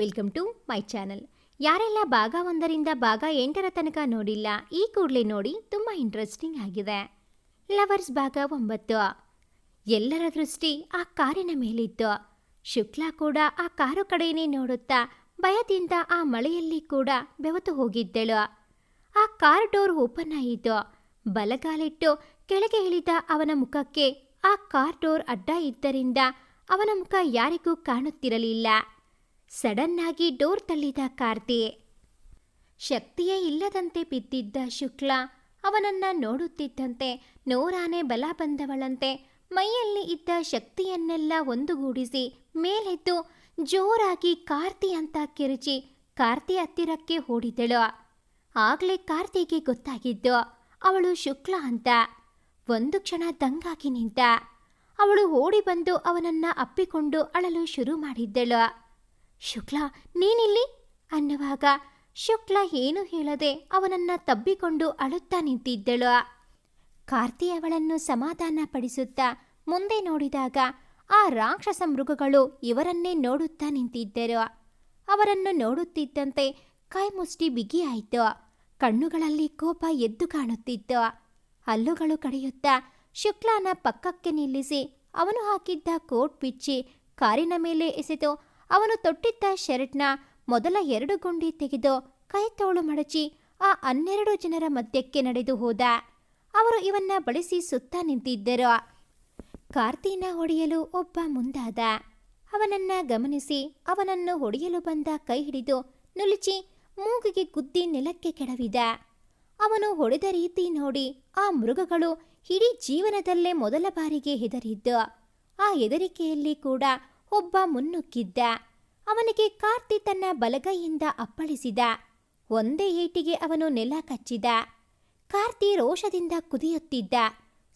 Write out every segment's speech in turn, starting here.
Welcome to my channel. ಯಾರೆಲ್ಲ ಭಾಗ ಒಂದರಿಂದ ಭಾಗ ಎಂಟರ ತನಕ ನೋಡಿಲ್ಲ, ಈ ಕೂಡಲೇ ನೋಡಿ ತುಂಬ ಇಂಟ್ರೆಸ್ಟಿಂಗ್ ಆಗಿದೆ. ಲವರ್ಸ್ ಭಾಗ ಒಂಬತ್ತು. ಎಲ್ಲರ ದೃಷ್ಟಿ ಆ ಕಾರಿನ ಮೇಲಿತ್ತು. ಶುಕ್ಲಾ ಕೂಡ ಆ ಕಾರು ಕಡೆಯೇ ನೋಡುತ್ತಾ ಭಯದಿಂದ ಆ ಮಳೆಯಲ್ಲಿ ಕೂಡ ಬೆವತು ಹೋಗಿದ್ದಳು. ಆ ಕಾರ್ ಡೋರ್ ಓಪನ್ ಆಯಿತು. ಬಲಗಾಲಿಟ್ಟು ಕೆಳಗೆ ಇಳಿದ ಅವನ ಮುಖಕ್ಕೆ ಆ ಕಾರ್ ಡೋರ್ ಅಡ್ಡ ಇದ್ದರಿಂದ ಅವನ ಮುಖ ಯಾರಿಗೂ ಕಾಣುತ್ತಿರಲಿಲ್ಲ. ಸಡನ್ ಆಗಿ ಡೋರ್ ತಳ್ಳಿದ ಕಾರ್ತಿ ಶಕ್ತಿಯೇ ಇಲ್ಲದಂತೆ ಬಿದ್ದಿದ್ದ ಶುಕ್ಲ ಅವನನ್ನ ನೋಡುತ್ತಿದ್ದಂತೆ ನೂರಾನೆ ಬಲ ಬಂದವಳಂತೆ ಮೈಯಲ್ಲಿ ಇದ್ದ ಶಕ್ತಿಯನ್ನೆಲ್ಲ ಒಂದುಗೂಡಿಸಿ ಮೇಲೆದ್ದು ಜೋರಾಗಿ ಕಾರ್ತಿ ಅಂತ ಕಿರುಚಿ ಕಾರ್ತಿ ಹತ್ತಿರಕ್ಕೆ ಓಡಿದಳು. ಆಗ್ಲೇ ಕಾರ್ತಿಗೆ ಗೊತ್ತಾಗಿದ್ದು ಅವಳು ಶುಕ್ಲ ಅಂತ. ಒಂದು ಕ್ಷಣ ದಂಗಾಗಿ ನಿಂತ. ಅವಳು ಓಡಿ ಬಂದು ಅವನನ್ನ ಅಪ್ಪಿಕೊಂಡು ಅಳಲು ಶುರು ಮಾಡಿದ್ದಳು. ಶುಕ್ಲ, ನೀನಿಲ್ಲಿ? ಅನ್ನುವಾಗ ಶುಕ್ಲ ಏನು ಹೇಳದೆ ಅವನನ್ನ ತಬ್ಬಿಕೊಂಡು ಅಳುತ್ತಾ ನಿಂತಿದ್ದಳು. ಕಾರ್ತಿ ಅವಳನ್ನು ಸಮಾಧಾನ ಪಡಿಸುತ್ತಾ ಮುಂದೆ ನೋಡಿದಾಗ ಆ ರಾಕ್ಷಸ ಮೃಗಗಳು ಇವರನ್ನೇ ನೋಡುತ್ತಾ ನಿಂತಿದ್ದರು. ಅವರನ್ನು ನೋಡುತ್ತಿದ್ದಂತೆ ಕೈ ಮುಷ್ಟಿ ಬಿಗಿಯಾಯಿತು. ಕಣ್ಣುಗಳಲ್ಲಿ ಕೋಪ ಎದ್ದು ಕಾಣುತ್ತಿತ್ತು. ಹಲ್ಲುಗಳು ಕಡಿಯುತ್ತಾ ಶುಕ್ಲಾನ ಪಕ್ಕಕ್ಕೆ ನಿಲ್ಲಿಸಿ ಅವನು ಹಾಕಿದ್ದ ಕೋಟ್ ಬಿಚ್ಚಿ ಕಾರಿನ ಮೇಲೆ ಎಸೆದು ಅವನು ತೊಟ್ಟಿದ್ದ ಶರ್ಟ್ನ ಮೊದಲ ಎರಡು ಗುಂಡಿ ತೆಗೆದು ಕೈ ತೋಳು ಮಡಚಿ ಆ ಹನ್ನೆರಡು ಜನರ ಮಧ್ಯಕ್ಕೆ ನಡೆದು ಹೋದ. ಅವರು ಇವನ್ನ ಬಳಸಿ ಸುತ್ತ ನಿಂತಿದ್ದರು. ಕಾರ್ತಿನ ಹೊಡೆಯಲು ಒಬ್ಬ ಮುಂದಾದ. ಅವನನ್ನ ಗಮನಿಸಿ ಅವನನ್ನು ಹೊಡೆಯಲು ಬಂದ ಕೈ ಹಿಡಿದು ನುಲುಚಿ ಮೂಗಿಗೆ ಗುದ್ದಿ ನೆಲಕ್ಕೆ ಕೆಡವಿದ. ಅವನು ಹೊಡೆದ ರೀತಿ ನೋಡಿ ಆ ಮೃಗಗಳು ಇಡೀ ಜೀವನದಲ್ಲೇ ಮೊದಲ ಬಾರಿಗೆ ಹೆದರಿದ್ದು. ಆ ಹೆದರಿಕೆಯಲ್ಲಿ ಕೂಡ ಒಬ್ಬ ಮುನ್ನುಗ್ಗಿದ್ದ ಅವನಿಗೆ ಕಾರ್ತಿ ತನ್ನ ಬಲಗೈಯಿಂದ ಅಪ್ಪಳಿಸಿದ. ಒಂದೇ ಏಟಿಗೆ ಅವನು ನೆಲ ಕಚ್ಚಿದ. ಕಾರ್ತಿ ರೋಷದಿಂದ ಕುದಿಯುತ್ತಿದ್ದ.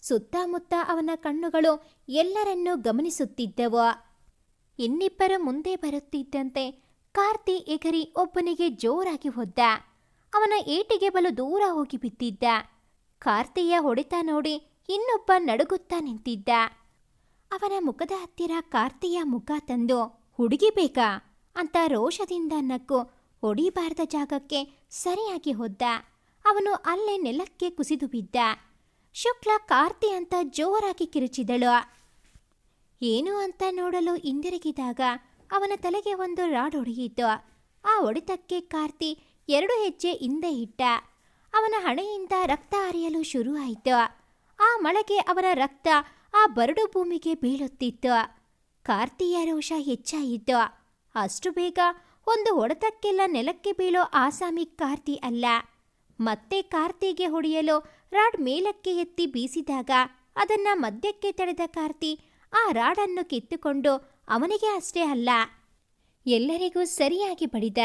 ಸುತ್ತಮುತ್ತ ಅವನ ಕಣ್ಣುಗಳು ಎಲ್ಲರನ್ನೂ ಗಮನಿಸುತ್ತಿದ್ದವು. ಇನ್ನಿಬ್ಬರು ಮುಂದೆ ಬರುತ್ತಿದ್ದಂತೆ ಕಾರ್ತಿ ಎಗರಿ ಒಬ್ಬನಿಗೆ ಜೋರಾಗಿ ಹೊದ್ದ. ಅವನ ಏಟಿಗೆ ಬಲು ದೂರ ಹೋಗಿ ಬಿದ್ದಿದ್ದ. ಕಾರ್ತಿಯ ಹೊಡೆತ ನೋಡಿ ಇನ್ನೊಬ್ಬ ನಡುಗುತ್ತಾ ನಿಂತಿದ್ದ. ಅವನ ಮುಖದ ಹತ್ತಿರ ಕಾರ್ತಿಯ ಮುಖ ತಂದು ಹುಡುಗಿ ಬೇಕಾ ಅಂತ ರೋಷದಿಂದ ನಕ್ಕು ಹೊಡಿಬಾರದ ಜಾಗಕ್ಕೆ ಸರಿಯಾಗಿ ಹೊದ್ದ. ಅವನು ಅಲ್ಲೇ ನೆಲಕ್ಕೆ ಕುಸಿದು ಬಿದ್ದ. ಶುಕ್ಲ ಕಾರ್ತಿ ಅಂತ ಜೋರಾಗಿ ಕಿರುಚಿದಳು. ಏನು ಅಂತ ನೋಡಲು ಹಿಂದಿರುಗಿದಾಗ ಅವನ ತಲೆಗೆ ಒಂದು ರಾಡ್ ಹೊಡೆಯಿತು. ಆ ಹೊಡೆತಕ್ಕೆ ಕಾರ್ತಿ ಎರಡು ಹೆಜ್ಜೆ ಹಿಂದೆ ಇಟ್ಟ. ಅವನ ಹಣೆಯಿಂದ ರಕ್ತ ಹರಿಯಲು ಶುರುವಾಯಿತು. ಆ ಮಳೆಗೆ ಅವರ ರಕ್ತ ಆ ಬರಡು ಭೂಮಿಗೆ ಬೀಳುತ್ತಿತ್ತು. ಕಾರ್ತಿಯ ರೋಷ ಹೆಚ್ಚಾಯಿತು. ಅಷ್ಟು ಬೇಗ ಒಂದು ಹೊಡೆತಕ್ಕೆಲ್ಲ ನೆಲಕ್ಕೆ ಬೀಳೋ ಆಸಾಮಿ ಕಾರ್ತಿ ಅಲ್ಲ. ಮತ್ತೆ ಕಾರ್ತಿಗೆ ಹೊಡೆಯಲು ರಾಡ್ ಮೇಲಕ್ಕೆ ಎತ್ತಿ ಬೀಸಿದಾಗ ಅದನ್ನ ಮಧ್ಯಕ್ಕೆ ತಡೆದ ಕಾರ್ತಿ ಆ ರಾಡನ್ನು ಕಿತ್ತುಕೊಂಡು ಅವನಿಗೆ ಅಷ್ಟೇ ಅಲ್ಲ, ಎಲ್ಲರಿಗೂ ಸರಿಯಾಗಿ ಬಡಿದ.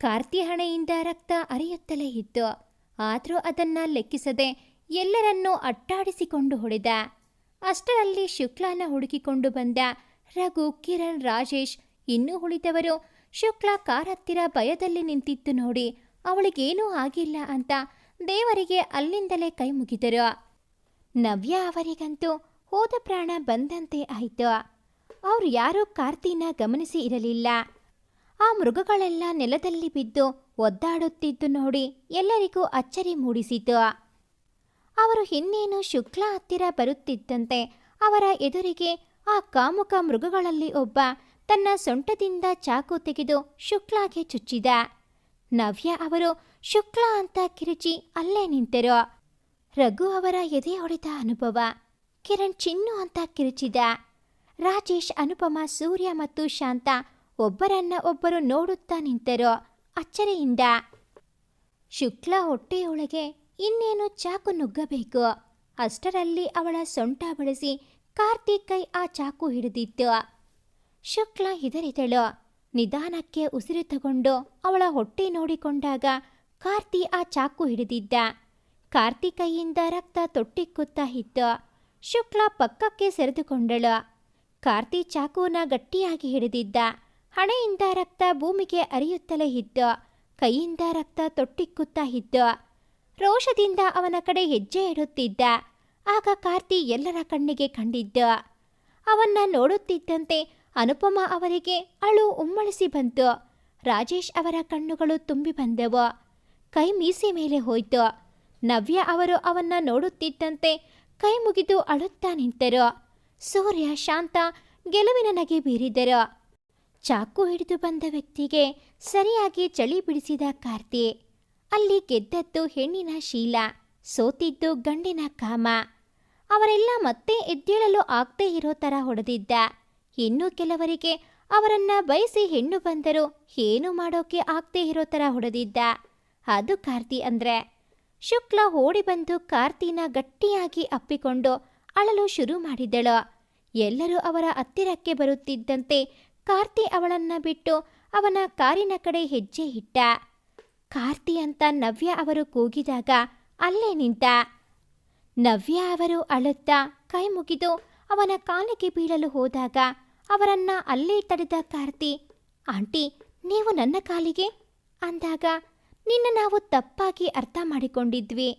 ಕಾರ್ತಿ ಹಣೆಯಿಂದ ರಕ್ತ ಅರಿಯುತ್ತಲೇ ಇತ್ತು. ಆದರೂ ಅದನ್ನ ಲೆಕ್ಕಿಸದೆ ಎಲ್ಲರನ್ನೂ ಅಟ್ಟಾಡಿಸಿಕೊಂಡು ಹೊಡೆದ. ಅಷ್ಟರಲ್ಲಿ ಶುಕ್ಲಾನ ಹುಡುಕಿಕೊಂಡು ಬಂದ ರಘು, ಕಿರಣ್, ರಾಜೇಶ್ ಇನ್ನೂ ಉಳಿದವರು. ಶುಕ್ಲಾ ಕಾರ್ ಹತ್ತಿರ ಭಯದಲ್ಲಿ ನಿಂತಿತ್ತು ನೋಡಿ, ಅವಳಿಗೇನೂ ಆಗಿಲ್ಲ ಅಂತ ದೇವರಿಗೆ ಅಲ್ಲಿಂದಲೇ ಕೈ ಮುಗಿದರು. ನವ್ಯ ಅವರಿಗಂತೂ ಹೋದ ಪ್ರಾಣ ಬಂದಂತೆ ಆಯಿತು. ಅವರು ಯಾರೂ ಕಾರ್ತಿನ ಗಮನಿಸಿ ಇರಲಿಲ್ಲ. ಆ ಮೃಗಗಳೆಲ್ಲ ನೆಲದಲ್ಲಿ ಬಿದ್ದು ಒದ್ದಾಡುತ್ತಿದ್ದು ನೋಡಿ ಎಲ್ಲರಿಗೂ ಅಚ್ಚರಿ ಮೂಡಿಸಿತು. ಅವರು ಇನ್ನೇನು ಶುಕ್ಲ ಹತ್ತಿರ ಬರುತ್ತಿದ್ದಂತೆ ಅವರ ಎದುರಿಗೆ ಆ ಕಾಮುಕ ಮೃಗಗಳಲ್ಲಿ ಒಬ್ಬ ತನ್ನ ಸೊಂಟದಿಂದ ಚಾಕು ತೆಗೆದು ಶುಕ್ಲಾಗೆ ಚುಚ್ಚಿದ. ನವ್ಯ ಅವರು, ಶುಕ್ಲ ಅಂತ ಕಿರುಚಿ ಅಲ್ಲೇ ನಿಂತರು. ರಘು ಅವರ ಎದೆ ಹೊಡೆದ ಅನುಭವ. ಕಿರಣ್ ಚಿನ್ನು ಅಂತ ಕಿರುಚಿದ. ರಾಜೇಶ್, ಅನುಪಮ, ಸೂರ್ಯ ಮತ್ತು ಶಾಂತ ಒಬ್ಬರನ್ನ ಒಬ್ಬರು ನೋಡುತ್ತಾ ನಿಂತರು ಅಚ್ಚರಿಯಿಂದ. ಶುಕ್ಲ ಹೊಟ್ಟೆಯೊಳಗೆ ಇನ್ನೇನು ಚಾಕು ನುಗ್ಗಬೇಕು? ಅಷ್ಟರಲ್ಲಿ ಅವಳ ಸೊಂಟ ಬಳಸಿ ಕಾರ್ತಿಕ್ ಕೈ ಆ ಚಾಕು ಹಿಡಿದಿತ್ತು. ಶುಕ್ಲ ಹೆದರಿದಳು. ನಿಧಾನಕ್ಕೆ ಉಸಿರು ತಗೊಂಡು ಅವಳ ಹೊಟ್ಟೆ ನೋಡಿಕೊಂಡಾಗ ಕಾರ್ತಿ ಆ ಚಾಕು ಹಿಡಿದಿದ್ದ. ಕಾರ್ತಿ ಕೈಯಿಂದ ರಕ್ತ ತೊಟ್ಟಿಕ್ಕುತ್ತಾ ಇತ್ತು. ಶುಕ್ಲ ಪಕ್ಕಕ್ಕೆ ಸೆರೆದುಕೊಂಡಳು. ಕಾರ್ತಿ ಚಾಕುವನ್ನ ಗಟ್ಟಿಯಾಗಿ ಹಿಡಿದಿದ್ದ. ಹಣೆಯಿಂದ ರಕ್ತ ಭೂಮಿಗೆ ಅರಿಯುತ್ತಲೇ ಇತ್ತು. ಕೈಯಿಂದ ರಕ್ತ ತೊಟ್ಟಿಕ್ಕುತ್ತಾ ಇತ್ತು. ರೋಷದಿಂದ ಅವನ ಕಡೆ ಹೆಜ್ಜೆ ಇಡುತ್ತಿದ್ದ. ಆಗ ಕಾರ್ತಿ ಎಲ್ಲರ ಕಣ್ಣಿಗೆ ಕಂಡಿದ್ದ. ಅವನ್ನ ನೋಡುತ್ತಿದ್ದಂತೆ ಅನುಪಮ ಅವರಿಗೆ ಅಳು ಉಮ್ಮಳಿಸಿ ಬಂತು. ರಾಜೇಶ್ ಅವರ ಕಣ್ಣುಗಳು ತುಂಬಿ ಬಂದವು. ಕೈ ಮೀಸೆ ಮೇಲೆ ಹೋಯ್ತು. ನವ್ಯ ಅವರು ಅವನ್ನ ನೋಡುತ್ತಿದ್ದಂತೆ ಕೈ ಮುಗಿದು ಅಳುತ್ತಾ ನಿಂತರು. ಸೂರ್ಯ, ಶಾಂತ ಗೆಲುವಿನ ನಗೆ ಬೀರಿದರು. ಚಾಕು ಹಿಡಿದು ಬಂದ ವ್ಯಕ್ತಿಗೆ ಸರಿಯಾಗಿ ಚಳಿ ಬಿಡಿಸಿದ ಕಾರ್ತಿ. ಅಲ್ಲಿ ಗೆದ್ದದ್ದು ಹೆಣ್ಣಿನ ಶೀಲ, ಸೋತಿದ್ದು ಗಂಡಿನ ಕಾಮ. ಅವರೆಲ್ಲ ಮತ್ತೆ ಎದ್ದೇಳಲು ಆಗದೇ ಇರೋ ಥರ ಹೊಡೆದಿದ್ದ. ಇನ್ನು ಕೆಲವರಿಗೆ ಅವರನ್ನ ಬಯಸಿ ಹೆಣ್ಣು ಬಂದರೂ ಏನು ಮಾಡೋಕೆ ಆಗದೇ ಇರೋ ಥರ ಹೊಡೆದಿದ್ದ. ಅದು ಕಾರ್ತಿ ಅಂದ್ರೆ. ಶುಕ್ಲ ಓಡಿ ಬಂದು ಕಾರ್ತಿನ ಗಟ್ಟಿಯಾಗಿ ಅಪ್ಪಿಕೊಂಡು ಅಳಲು ಶುರು ಮಾಡಿದಳು. ಎಲ್ಲರೂ ಅವರ ಹತ್ತಿರಕ್ಕೆ ಬರುತ್ತಿದ್ದಂತೆ ಕಾರ್ತಿ ಅವಳನ್ನ ಬಿಟ್ಟು ಅವನ ಕಾರಿನ ಕಡೆ ಹೆಜ್ಜೆ ಇಟ್ಟ. ಕಾರ್ತಿ ಅಂತ ನವ್ಯ ಅವರು ಕೂಗಿದಾಗ ಅಲ್ಲೇ ನಿಂತ. ನವ್ಯ ಅವರು ಅಳುತ್ತಾ ಕೈ ಮುಗಿದು ಅವನ ಕಾಲಿಗೆ ಬೀಳಲು ಹೋದಾಗ ಅವರನ್ನ ಅಲ್ಲೇ ತಡೆದ ಕಾರ್ತಿ, ಆಂಟಿ, ನೀವು ನನ್ನ ಕಾಲಿಗೆ? ಅಂದಾಗ, ನಿನ್ನ ನಾವು ತಪ್ಪಾಗಿ ಅರ್ಥ ಮಾಡಿಕೊಂಡಿದ್ವಿ.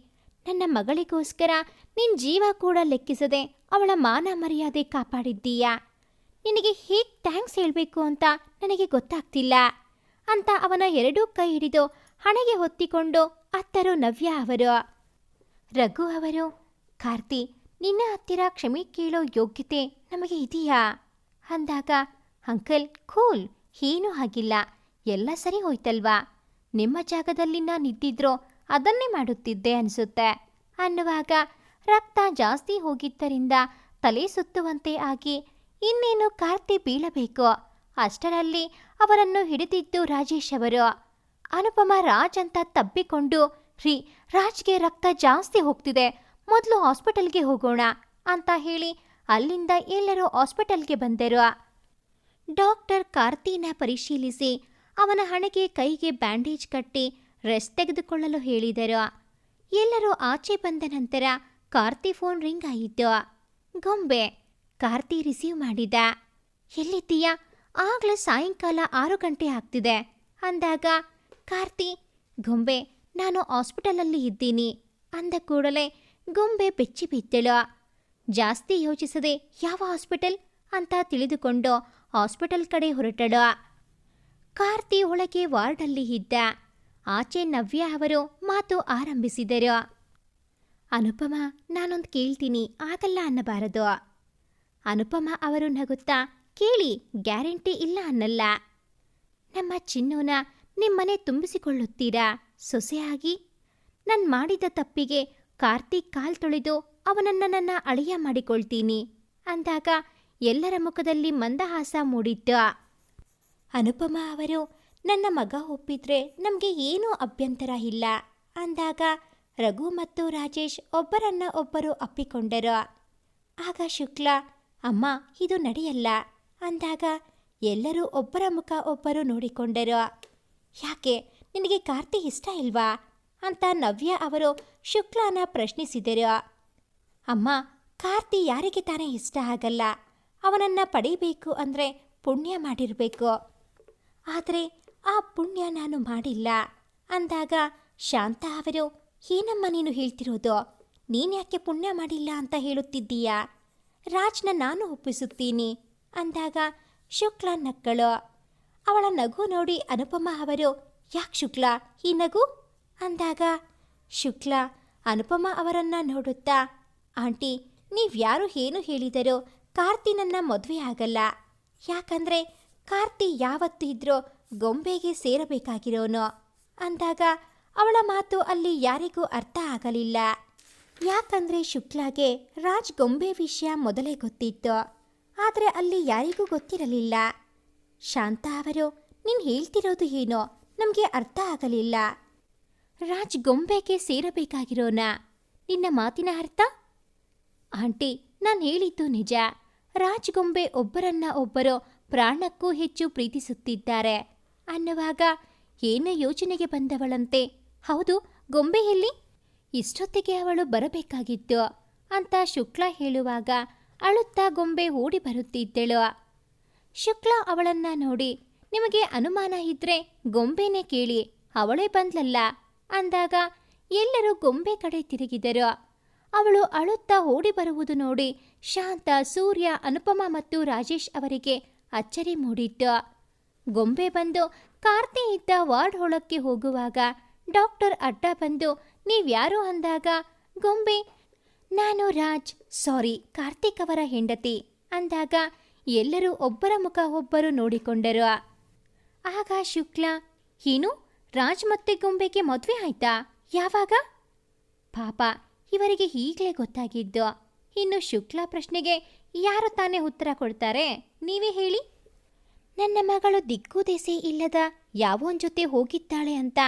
ನನ್ನ ಮಗಳಿಗೋಸ್ಕರ ನಿನ್ ಜೀವ ಕೂಡ ಲೆಕ್ಕಿಸದೆ ಅವಳ ಮಾನ ಮರ್ಯಾದೆ ಕಾಪಾಡಿದ್ದೀಯಾ? ನಿನಗೆ ಹೇಗೆ ಥ್ಯಾಂಕ್ಸ್ ಹೇಳಬೇಕು ಅಂತ ನನಗೆ ಗೊತ್ತಾಗ್ತಿಲ್ಲ ಅಂತ ಅವನ ಎರಡೂ ಕೈ ಹಿಡಿದು ಹಣೆಗೆ ಹೊತ್ತಿಕೊಂಡು ಅತ್ತರು ನವ್ಯ ಅವರು. ರಘು ಅವರು, ಕಾರ್ತಿ, ನಿನ್ನ ಹತ್ತಿರ ಕ್ಷಮೆ ಕೇಳೋ ಯೋಗ್ಯತೆ ನಮಗೆ ಇದೆಯಾ? ಅಂದಾಗ, ಅಂಕಲ್, ಕೂಲ್, ಏನೂ ಆಗಿಲ್ಲ ಎಲ್ಲ ಸರಿ ಹೋಯ್ತಲ್ವಾ? ನಿಮ್ಮ ಜಾಗದಲ್ಲಿ ನಾನಿದ್ದಿದ್ರೋ ಅದನ್ನೇ ಮಾಡುತ್ತಿದ್ದೆ ಅನಿಸುತ್ತೆ. ಅನ್ನುವಾಗ, ರಕ್ತ ಜಾಸ್ತಿ ಹೋಗಿದ್ದರಿಂದ ತಲೆ ಸುತ್ತುವಂತೆ ಆಗಿ ಇನ್ನೇನು ಕಾರ್ತಿ ಬೀಳಬೇಕು? ಅಷ್ಟರಲ್ಲಿ ಅವರನ್ನು ಹಿಡಿದಿದ್ದು ರಾಜೇಶ್ ಅವರು. ಅನುಪಮ ರಾಜ್ ಅಂತ ತಬ್ಬಿಕೊಂಡು, ರೀ, ರಾಜ್ಗೆ ರಕ್ತ ಜಾಸ್ತಿ ಹೋಗ್ತಿದೆ, ಮೊದಲು ಹಾಸ್ಪಿಟಲ್ಗೆ ಹೋಗೋಣ ಅಂತ ಹೇಳಿ ಅಲ್ಲಿಂದ ಎಲ್ಲರೂ ಹಾಸ್ಪಿಟಲ್ಗೆ ಬಂದರು. ಡಾಕ್ಟರ್ ಕಾರ್ತಿನ ಪರಿಶೀಲಿಸಿ ಅವನ ಹಣೆಗೆ ಕೈಗೆ ಬ್ಯಾಂಡೇಜ್ ಕಟ್ಟಿ ರೆಸ್ಟ್ ತೆಗೆದುಕೊಳ್ಳಲು ಹೇಳಿದರು. ಎಲ್ಲರೂ ಆಚೆ ಬಂದ ನಂತರ ಕಾರ್ತಿ ಫೋನ್ ರಿಂಗ್ ಆಯಿತು ಗೊಂಬೆ, ಕಾರ್ತಿ ರಿಸೀವ್ ಮಾಡಿದ. ಎಲ್ಲಿದ್ದೀಯಾ? ಆಗ್ಲೇ ಸಾಯಂಕಾಲ ಆರು ಗಂಟೆ ಆಗ್ತಿದೆ ಅಂದಾಗ ಕಾರ್ತಿ, ಗೊಂಬೆ, ನಾನು ಹಾಸ್ಪಿಟಲಲ್ಲಿ ಇದ್ದೀನಿ. ಅಂದ ಕೂಡಲೇ ಗೊಂಬೆ ಬೆಚ್ಚಿ ಬಿದ್ದಳು. ಜಾಸ್ತಿ ಯೋಚಿಸದೆ, ಯಾವ ಹಾಸ್ಪಿಟಲ್? ಅಂತ ತಿಳಿದುಕೊಂಡು ಹಾಸ್ಪಿಟಲ್ ಕಡೆ ಹೊರಟಳು. ಕಾರ್ತಿ ಒಳಗೆ ವಾರ್ಡಲ್ಲಿ ಇದ್ದ. ಆಚೆ ನವ್ಯ ಅವರು ಮಾತು ಆರಂಭಿಸಿದರು. ಅನುಪಮ, ನಾನೊಂದು ಕೇಳ್ತೀನಿ, ಆಗಲ್ಲ ಅನ್ನಬಾರದು. ಅನುಪಮ ಅವರು ನಗುತ್ತಾ, ಕೇಳಿ, ಗ್ಯಾರಂಟಿ ಇಲ್ಲ ಅನ್ನಲ್ಲ. ನಮ್ಮ ಚಿನ್ನೂನ ನಿಮ್ಮನೆ ತುಂಬಿಸಿಕೊಳ್ಳುತ್ತೀರಾ? ಸೊಸೆಯಾಗಿ ನಾನು ಮಾಡಿದ ತಪ್ಪಿಗೆ ಕಾರ್ತಿಕ್ ಕಾಲ್ ತೊಳೆದು ಅವನನ್ನ ನನ್ನ ಅಳಿಯ ಮಾಡಿಕೊಳ್ತೀನಿ. ಅಂದಾಗ ಎಲ್ಲರ ಮುಖದಲ್ಲಿ ಮಂದಹಾಸ ಮೂಡಿತ್ತು ಅನುಪಮ ಅವರು, ನನ್ನ ಮಗ ಒಪ್ಪಿದ್ರೆ ನಮಗೆ ಏನೂ ಅಭ್ಯಂತರ ಇಲ್ಲ. ಅಂದಾಗ ರಘು ಮತ್ತು ರಾಜೇಶ್ ಒಬ್ಬರನ್ನ ಒಬ್ಬರು ಅಪ್ಪಿಕೊಂಡರು. ಆಗ ಶುಕ್ಲ, ಅಮ್ಮ, ಇದು ನಡೆಯಲ್ಲ. ಅಂದಾಗ ಎಲ್ಲರೂ ಒಬ್ಬರ ಮುಖ ಒಬ್ಬರು ನೋಡಿಕೊಂಡರು. ಯಾಕೆ? ನಿನಗೆ ಕಾರ್ತಿ ಇಷ್ಟ ಇಲ್ವಾ? ಅಂತ ನವ್ಯ ಅವರು ಶುಕ್ಲಾನ ಪ್ರಶ್ನಿಸಿದರು. ಅಮ್ಮ, ಕಾರ್ತಿ ಯಾರಿಗೆ ತಾನೇ ಇಷ್ಟ ಆಗಲ್ಲ? ಅವನನ್ನ ಪಡೀಬೇಕು ಅಂದರೆ ಪುಣ್ಯ ಮಾಡಿರಬೇಕು. ಆದರೆ ಆ ಪುಣ್ಯ ನಾನು ಮಾಡಿಲ್ಲ. ಅಂದಾಗ ಶಾಂತ ಅವರು, ಏನಮ್ಮ ನೀನು ಹೇಳ್ತಿರೋದು? ನೀನ್ಯಾಕೆ ಪುಣ್ಯ ಮಾಡಿಲ್ಲ ಅಂತ ಹೇಳುತ್ತಿದ್ದೀಯಾ? ರಾಜ್ನ ನಾನು ಒಪ್ಪಿಸುತ್ತೀನಿ. ಅಂದಾಗ ಶುಕ್ಲ ನಕ್ಕಳು ಅವಳ ನಗು ನೋಡಿ ಅನುಪಮ ಅವರು, ಯಾಕೆ ಶುಕ್ಲ, ಈ ನಗು? ಅಂದಾಗ, ಶುಕ್ಲ, ಅನುಪಮ ಅವರನ್ನ ನೋಡುತ್ತಾ? ಆಂಟಿ ನೀವ್ಯಾರು ಏನು ಹೇಳಿದರೋ ಕಾರ್ತಿ ನನ್ನ ಮದುವೆ ಆಗಲ್ಲ. ಯಾಕಂದ್ರೆ ಕಾರ್ತಿ ಯಾವತ್ತು ಇದ್ರೋ ಗೊಂಬೆಗೆ ಸೇರಬೇಕಾಗಿರೋನು. ಅಂದಾಗ, ಅವಳ ಮಾತು ಅಲ್ಲಿ ಯಾರಿಗೂ ಅರ್ಥ ಆಗಲಿಲ್ಲ. ಯಾಕಂದ್ರೆ ಶುಕ್ಲಾಗೆ ರಾಜ್ ಗೊಂಬೆ ವಿಷಯ ಮೊದಲೇ ಗೊತ್ತಿತ್ತು. ಆದರೆ ಅಲ್ಲಿ ಯಾರಿಗೂ ಗೊತ್ತಿರಲಿಲ್ಲ. ಶಾಂತ ಅವರು, ನೀನು ಹೇಳ್ತಿರೋದು ಏನೋ? ನಮಗೆ ಅರ್ಥ ಆಗಲಿಲ್ಲ. ರಾಜ್ ಗೊಂಬೆಗೆ ಸೇರಬೇಕಾಗಿರೋನ? ನಿನ್ನ ಮಾತಿನ ಅರ್ಥ? ಆಂಟಿ, ನಾನು ಹೇಳಿದ್ದು ನಿಜ. ರಾಜ್ ಗೊಂಬೆ ಒಬ್ಬರನ್ನ ಒಬ್ಬರು ಪ್ರಾಣಕ್ಕೂ ಹೆಚ್ಚು ಪ್ರೀತಿಸುತ್ತಿದ್ದಾರೆ. ಅನ್ನುವಾಗ ಏನೋ ಯೋಚನೆಗೆ ಬಂದವಳಂತೆ? ಹೌದು ಗೊಂಬೆ ಎಲ್ಲಿ ಇಷ್ಟೊತ್ತಿಗೆ ಅವಳು ಬರಬೇಕಾಗಿತ್ತು. ಅಂತ ಶುಕ್ಲ ಹೇಳುವಾಗ ಅಳುತ್ತಾ ಗೊಂಬೆ ಓಡಿ ಬರುತ್ತಿದ್ದಳು. ಶುಕ್ಲ ಅವಳನ್ನ ನೋಡಿ, ನಿಮಗೆ ಅನುಮಾನ ಇದ್ರೆ ಗೊಂಬೆನೇ ಕೇಳಿ, ಅವಳೇ ಬಂದ್ಲಲ್ಲ? ಅಂದಾಗ, ಎಲ್ಲರೂ ಗೊಂಬೆ ಕಡೆ ತಿರುಗಿದರು. ಅವಳು ಅಳುತ್ತಾ ಓಡಿ ಬರುವುದು ನೋಡಿ ಶಾಂತ, ಸೂರ್ಯ, ಅನುಪಮ ಮತ್ತು ರಾಜೇಶ್ ಅವರಿಗೆ ಅಚ್ಚರಿ ಮೂಡಿತ್ತು. ಗೊಂಬೆ ಬಂದು ಕಾರ್ತಿ ಇದ್ದ ವಾರ್ಡ್ ಒಳಕ್ಕೆ ಹೋಗುವಾಗ ಡಾಕ್ಟರ್ ಅಡ್ಡ ಬಂದು, ನೀವ್ಯಾರು? ಅಂದಾಗ, ಗೊಂಬೆ, ನಾನು ರಾಜ್, ಸಾರಿ, ಕಾರ್ತಿಕ್ ಅವರ ಹೆಂಡತಿ. ಅಂದಾಗ ಎಲ್ಲರೂ ಒಬ್ಬರ ಮುಖ ಒಬ್ಬರು ನೋಡಿಕೊಂಡರು. ಆಗ ಶುಕ್ಲ ಏನು ರಾಜ್ ಮತ್ತೆ ಗೊಂಬೆಗೆ ಮದುವೆ ಆಯ್ತಾ? ಯಾವಾಗ? ಪಾಪ, ಇವರಿಗೆ ಈಗಲೇ ಗೊತ್ತಾಗಿದ್ದು. ಇನ್ನು ಶುಕ್ಲ ಪ್ರಶ್ನೆಗೆ ಯಾರು ತಾನೇ ಉತ್ತರ ಕೊಡ್ತಾರೆ? ನೀವೇ ಹೇಳಿ. ನನ್ನ ಮಗಳು ದಿಕ್ಕು ದೆಸೆ ಇಲ್ಲದ ಯಾವೊಂದ್ ಜೊತೆ ಹೋಗಿದ್ದಾಳೆ ಅಂತ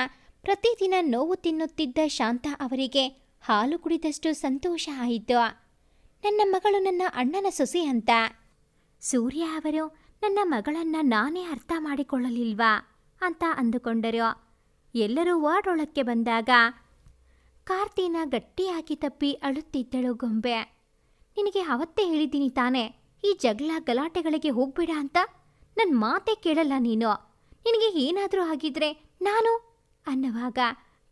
ಪ್ರತಿದಿನ ನೋವು ತಿನ್ನುತ್ತಿದ್ದ ಶಾಂತ ಅವರಿಗೆ ಹಾಲು ಕುಡಿದಷ್ಟು ಸಂತೋಷ ಆಯಿತು. ನನ್ನ ಮಗಳು ನನ್ನ ಅಣ್ಣನ ಸೊಸೆ ಅಂತ. ಸೂರ್ಯ ಅವರು, ನನ್ನ ಮಗಳನ್ನ ನಾನೇ ಅರ್ಥ ಮಾಡಿಕೊಳ್ಳಲಿಲ್ವಾ? ಅಂತ ಅಂದುಕೊಂಡರು. ಎಲ್ಲರೂ ವಾರ್ಡೊಳಕ್ಕೆ ಬಂದಾಗ, ಕಾರ್ತಿನ ಗಟ್ಟಿಯಾಗಿ ತಪ್ಪಿ ಅಳುತ್ತಿದ್ದಳು ಗೊಂಬೆ. ನಿನಗೆ ಅವತ್ತೇ ಹೇಳಿದ್ದೀನಿ ತಾನೇ, ಈ ಜಗಳ ಗಲಾಟೆಗಳಿಗೆ ಹೋಗ್ಬೇಡ ಅಂತ. ನನ್ನ ಮಾತೇ ಕೇಳಲ್ಲ ನೀನು. ನಿನಗೆ ಏನಾದರೂ ಆಗಿದ್ರೆ ನಾನು, ಅನ್ನುವಾಗ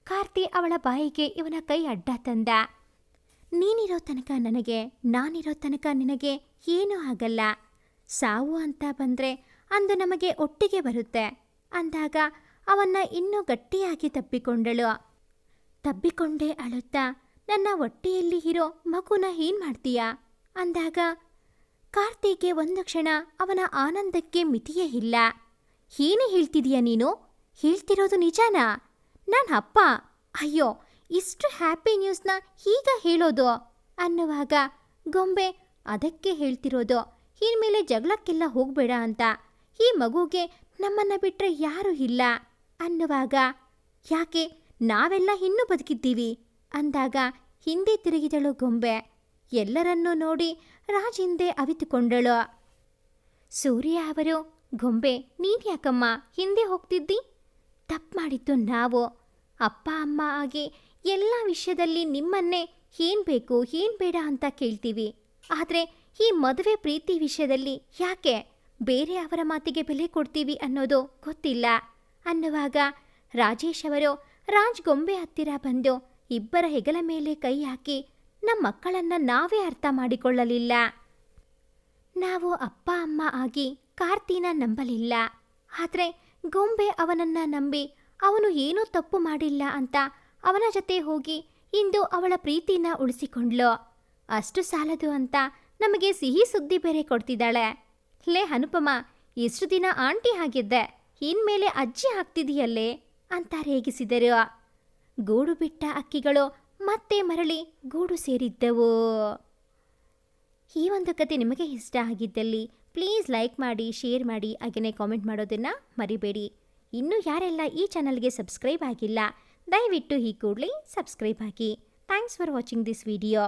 ಕಾರ್ತಿ ಅವಳ ಬಾಯಿಗೆ ಇವನ ಕೈ ಅಡ್ಡ ತಂದ. ನೀನಿರೋ ತನಕ ನನಗೆ, ನಾನಿರೋ ತನಕ ನಿನಗೆ ಏನೂ ಆಗಲ್ಲ. ಸಾವು ಅಂತ ಬಂದರೆ ಅಂದು ನಮಗೆ ಒಟ್ಟಿಗೆ ಬರುತ್ತೆ. ಅಂದಾಗ ಅವನ್ನ ಇನ್ನೂ ಗಟ್ಟಿಯಾಗಿ ತಬ್ಬಿಕೊಂಡಳು. ತಬ್ಬಿಕೊಂಡೇ ಅಳುತ್ತಾ, ನನ್ನ ಹೊಟ್ಟೆಯಲ್ಲಿ ಇರೋ ಮಗುನ ಏನ್ ಮಾಡ್ತೀಯಾ? ಅಂದಾಗ ಕಾರ್ತಿಗೆ ಒಂದು ಕ್ಷಣ ಅವನ ಆನಂದಕ್ಕೆ ಮಿತಿಯೇ ಇಲ್ಲ. ಏನೇ ಹೇಳ್ತಿದೀಯ ನೀನು? ಹೇಳ್ತಿರೋದು ನಿಜಾನಾ? ನನ್ನ ಅಪ್ಪ? ಅಯ್ಯೋ, ಇಷ್ಟು ಹ್ಯಾಪಿ ನ್ಯೂಸ್ನ ಈಗ ಹೇಳೋದು? ಅನ್ನುವಾಗ ಗೊಂಬೆ ಅದಕ್ಕೆ ಹೇಳ್ತಿರೋದು. ಇನ್ಮೇಲೆ ಜಗಳಕ್ಕೆಲ್ಲ ಹೋಗ್ಬೇಡ ಅಂತ. ಈ ಮಗುಗೆ ನಮ್ಮನ್ನ ಬಿಟ್ರೆ ಯಾರೂ ಇಲ್ಲ ಅನ್ನುವಾಗ, ಯಾಕೆ, ನಾವೆಲ್ಲ ಇನ್ನೂ ಬದುಕಿದ್ದೀವಿ? ಅಂದಾಗ ಹಿಂದೆ ತಿರುಗಿದಳು ಗೊಂಬೆ. ಎಲ್ಲರನ್ನೂ ನೋಡಿ ರಾಜ್ ಹಿಂದೆ ಅವಿತುಕೊಂಡಳು. ಸೂರ್ಯ ಅವರು, ಗೊಂಬೆ, ನೀನ್ ಯಾಕಮ್ಮ ಹಿಂದೆ ಹೋಗ್ತಿದ್ದಿ? ತಪ್ಪು ಮಾಡಿದ್ದು ನಾವು. ಅಪ್ಪ, ಅಮ್ಮ ಆಗಿ ಎಲ್ಲ ವಿಷಯದಲ್ಲಿ ನಿಮ್ಮನ್ನೇ ಏನ್ ಬೇಕು ಏನ್ ಬೇಡ ಅಂತ ಕೇಳ್ತೀವಿ. ಆದರೆ ಈ ಮದುವೆ ಪ್ರೀತಿ ವಿಷಯದಲ್ಲಿ ಯಾಕೆ ಬೇರೆ ಅವರ ಮಾತಿಗೆ ಬೆಲೆ ಕೊಡ್ತೀವಿ ಅನ್ನೋದು ಗೊತ್ತಿಲ್ಲ. ಅನ್ನುವಾಗ ರಾಜೇಶ್ ಅವರು ರಾಜ್ ಗೊಂಬೆ ಹತ್ತಿರ ಬಂದು ಇಬ್ಬರ ಹೆಗಲ ಮೇಲೆ ಕೈ ಹಾಕಿ ನಮ್ಮ ಮಕ್ಕಳನ್ನು ನಾವೇ ಅರ್ಥ ಮಾಡಿಕೊಳ್ಳಲಿಲ್ಲ. ನಾವು ಅಪ್ಪ, ಅಮ್ಮ ಆಗಿ ಕಾರ್ತಿನ ನಂಬಲಿಲ್ಲ. ಆದರೆ ಗೊಂಬೆ ಅವನನ್ನ ನಂಬಿ ಅವನು ಏನೂ ತಪ್ಪು ಮಾಡಿಲ್ಲ ಅಂತ ಅವನ ಜೊತೆ ಹೋಗಿ ಇಂದು ಅವಳ ಪ್ರೀತಿನ ಉಳಿಸಿಕೊಂಡ್ಲು. ಅಷ್ಟು ಸಾಲದು ಅಂತ ನಮಗೆ ಸಿಹಿ ಸುದ್ದಿ ಬೇರೆ ಕೊಡ್ತಿದ್ದಾಳೆ. ಲೇ ಅನುಪಮ ಇಷ್ಟು ದಿನ ಆಂಟಿ ಆಗಿದ್ದೆ ಇನ್ಮೇಲೆ ಅಜ್ಜಿ ಆಗ್ತಿದೆಯಲ್ಲೇ ಅಂತ ರೇಗಿಸಿದರು. ಗೂಡು ಬಿಟ್ಟ ಅಕ್ಕಿಗಳು ಮತ್ತೆ ಮರಳಿ ಗೂಡು ಸೇರಿದ್ದವು. ಈ ಒಂದು ಕತೆ ನಿಮಗೆ ಇಷ್ಟ ಆಗಿದ್ದಲ್ಲಿ ಪ್ಲೀಸ್ ಲೈಕ್ ಮಾಡಿ, ಶೇರ್ ಮಾಡಿ, ಹಾಗೆಯೇ ಕಾಮೆಂಟ್ ಮಾಡೋದನ್ನು ಮರಿಬೇಡಿ. ಇನ್ನೂ ಯಾರೆಲ್ಲ ಈ ಚಾನಲ್ಗೆ ಸಬ್ಸ್ಕ್ರೈಬ್ ಆಗಿಲ್ಲ, ದಯವಿಟ್ಟು ಈ ಕೂಡಲೇ ಸಬ್ಸ್ಕ್ರೈಬ್ ಆಗಿ thanks for watching this video.